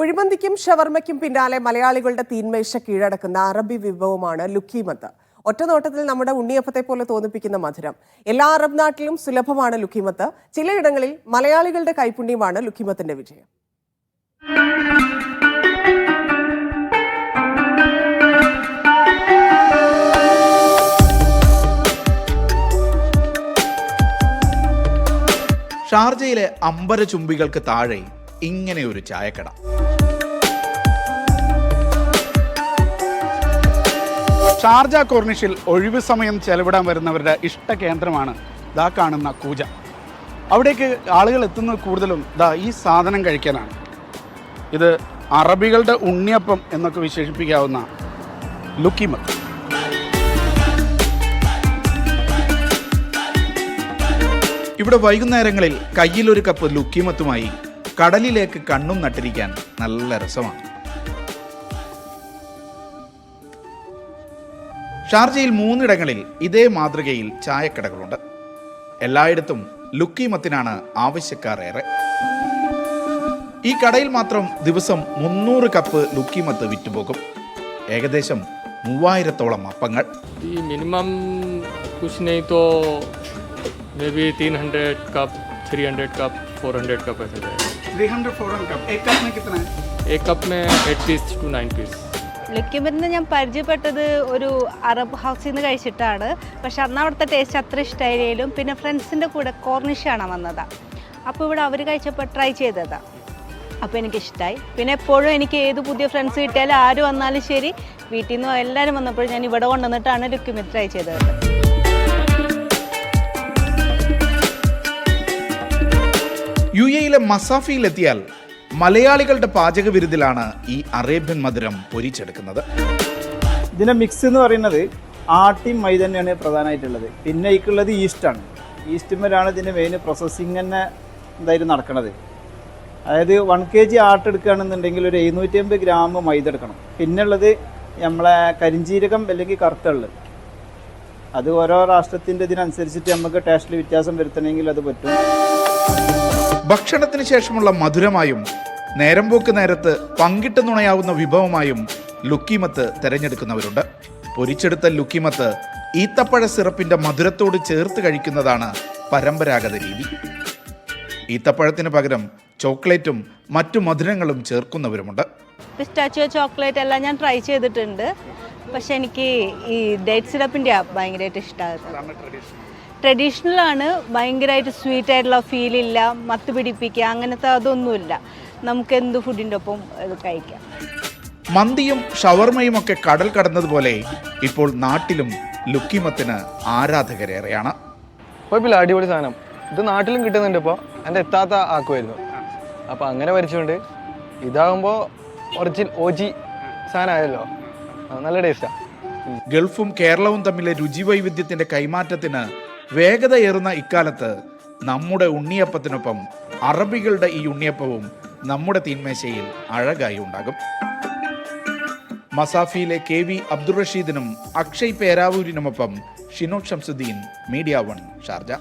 കുഴിമന്തിക്കും ഷവർമ്മയ്ക്കും പിന്നാലെ മലയാളികളുടെ തീന്മേശ കീഴടക്കുന്ന അറബി വിഭവമാണ് ലുക്കീമത്ത് ഒറ്റനോട്ടത്തിൽ നമ്മുടെ ഉണ്ണിയപ്പത്തെ പോലെ തോന്നിപ്പിക്കുന്ന മധുരം. എല്ലാ അറബ് നാട്ടിലും സുലഭമാണ് ലുക്കിമത്ത് ചിലയിടങ്ങളിൽ മലയാളികളുടെ കൈപുണ്യമാണ് ലുക്കിമത്തിന്റെ വിജയം. ഷാർജയിലെ അമ്പര ചുംബികൾക്ക് താഴെ ഇങ്ങനെ ഒരു ചായക്കട. ഷാർജ കോർണിഷിൽ ഒഴിവ് സമയം ചെലവിടാൻ വരുന്നവരുടെ ഇഷ്ട കേന്ദ്രമാണ് ദാ കാണുന്ന കൂജ. അവിടേക്ക് ആളുകൾ എത്തുന്നത് കൂടുതലും ദാ ഈ സാധനം കഴിക്കാനാണ്. ഇത് അറബികളുടെ ഉണ്ണിയപ്പം എന്നൊക്കെ വിശേഷിപ്പിക്കാവുന്ന ലുക്കിമത്ത്. ഇവിടെ വൈകുന്നേരങ്ങളിൽ കയ്യിലൊരു കപ്പ് ലുക്കിമത്തുമായി കടലിലേക്ക് കണ്ണും നട്ടിരിക്കാൻ നല്ല രസമാണ്. ഷാർജയിൽ മൂന്നിടങ്ങളിൽ ഇതേ മാതൃകയിൽ ചായക്കടകളുണ്ട് എല്ലായിടത്തും ലുക്കിമത്തിനാണ് ആവശ്യക്കാർ ഏറെ ഈ കടയിൽ മാത്രം ദിവസം മുന്നൂറ് കപ്പ് ലുക്കിമത്ത് വിറ്റുപോകും ഏകദേശം മൂവായിരത്തോളം അപ്പങ്ങൾ जी मिनिमम कुछ नहीं तो मे बी तीन hundred cup three hundred cup four hundred cup ऐसे जाएगा एक कप में eight piece to nine piece ലുക്കിമരുന്ന് ഞാൻ പരിചയപ്പെട്ടത് ഒരു അറബ് ഹൗസിൽ നിന്ന് കഴിച്ചിട്ടാണ്. പക്ഷെ അന്ന് അവിടുത്തെ ടേസ്റ്റ് അത്ര ഇഷ്ടമായാലും പിന്നെ ഫ്രണ്ട്സിന്റെ കൂടെ കോർണിഷാണ് വന്നത്. അപ്പോൾ ഇവിടെ അവർ കഴിച്ചപ്പോൾ ട്രൈ ചെയ്തതാണ് അപ്പോൾ എനിക്കിഷ്ടമായി പിന്നെ എപ്പോഴും എനിക്ക് ഏത് പുതിയ ഫ്രണ്ട്സ് കിട്ടിയാലും ആര് വന്നാലും ശരി. വീട്ടിൽ നിന്ന് എല്ലാവരും വന്നപ്പോഴും ഞാൻ ഇവിടെ കൊണ്ടുവന്നിട്ടാണ് ലുക്കിമിത് ട്രൈ ചെയ്തത്. യു എയിലെ മസാഫിയിലെത്തിയാൽ മലയാളികളുടെ പാചക വിരുദ്ധിലാണ് ഈ അറേബ്യൻ മധുരം പൊരിച്ചെടുക്കുന്നത്. ഇതിന്റെ മിക്സ് എന്ന് പറയുന്നത് ആട്ടിയും മൈ തന്നെയാണ് പ്രധാനമായിട്ടുള്ളത്. പിന്നെ ഇക്കുള്ളത് ഈസ്റ്റാണ് ഈസ്റ്റുമ്മലാണ് ഇതിന്റെ മെയിൻ പ്രോസസ്സിങ് തന്നെ എന്തായാലും നടക്കുന്നത് അതായത് വൺ കെ ജി ആട്ട് എടുക്കുകയാണെന്നുണ്ടെങ്കിൽ ഒരു എഴുന്നൂറ്റി അമ്പത് ഗ്രാം മൈദ എടുക്കണം. പിന്നുള്ളത് നമ്മളെ കരിഞ്ചീരകം അല്ലെങ്കിൽ കറുത്തള്ള്. അത് ഓരോ രാഷ്ട്രത്തിന്റെ ഇതിനനുസരിച്ചിട്ട് നമുക്ക് ടേസ്റ്റിൽ വ്യത്യാസം വരുത്തണമെങ്കിൽ അത് പറ്റും. ഭക്ഷണത്തിന് ശേഷമുള്ള മധുരമായും നേരം പോക്ക് നേരത്ത് പങ്കിട്ട് നുണയാവുന്ന വിഭവമായും ലുക്കിമത്ത് തിരഞ്ഞെടുക്കുന്നവരുണ്ട്. പൊരിച്ചെടുത്ത ലുക്കിമത്ത് ഈത്തപ്പഴ സിറപ്പിന്റെ മധുരത്തോട് ചേർത്ത് കഴിക്കുന്നതാണ് പരമ്പരാഗത രീതി. ഈത്തപ്പഴത്തിന് പകരം ചോക്ലേറ്റും മറ്റു മധുരങ്ങളും ചേർക്കുന്നവരുമുണ്ട്. പിസ്റ്റാച്ചിയോ ചോക്ലേറ്റ് എല്ലാം ഞാൻ ട്രൈ ചെയ്തിട്ടുണ്ട്. പക്ഷെ എനിക്ക് ഈ ഡേറ്റ് സിറപ്പിന്റെ ഭയങ്കരമായിട്ട് ഇഷ്ടമാകുന്നത് ട്രഡീഷണൽ ആണ് ഭയങ്കരമായിട്ട് സ്വീറ്റ് ആയിട്ടുള്ള ഫീൽ ഇല്ല മത്ത് പിടിപ്പിക്കുക അങ്ങനത്തെ അതൊന്നുമില്ല. നമുക്ക് എന്ത് ഫുഡിന്റെ ഒപ്പം ഇത് കഴിക്കാം. മന്തിയും ഷവർമയും ഒക്കെ കടൽ കടന്നതുപോലെ ഇപ്പോൾ നാട്ടിലും ലുക്കിമത്തിന് ആരാധകരേറെയാണ്. കുഴപ്പമില്ല അടിപൊളി സാധനം. ഇത് നാട്ടിലും കിട്ടുന്നുണ്ട് ഇപ്പോൾ എന്റെ എത്താത്ത ആക്കുമായിരുന്നു അപ്പോൾ അങ്ങനെ വരച്ചുകൊണ്ട് ഇതാകുമ്പോൾ ഒറിജിൻ ഒ ജി സാധനമായല്ലോ. നല്ല ടേസ്റ്റാണ് ഗൾഫും കേരളവും തമ്മിലെ രുചി വൈവിധ്യത്തിന്റെ കൈമാറ്റത്തിന് വേഗതയേറുന്ന ഇക്കാലത്ത് നമ്മുടെ ഉണ്ണിയപ്പത്തിനൊപ്പം അറബികളുടെ ഈ ഉണ്ണിയപ്പവും നമ്മുടെ തീന്മേശയിൽ അഴകായി ഉണ്ടാകും. മസാഫിയിലെ കെ വി അബ്ദുൾ റഷീദിനും Akshay പേരാവൂരിനുമൊപ്പം Shino Shamsuddin media one Sharjah.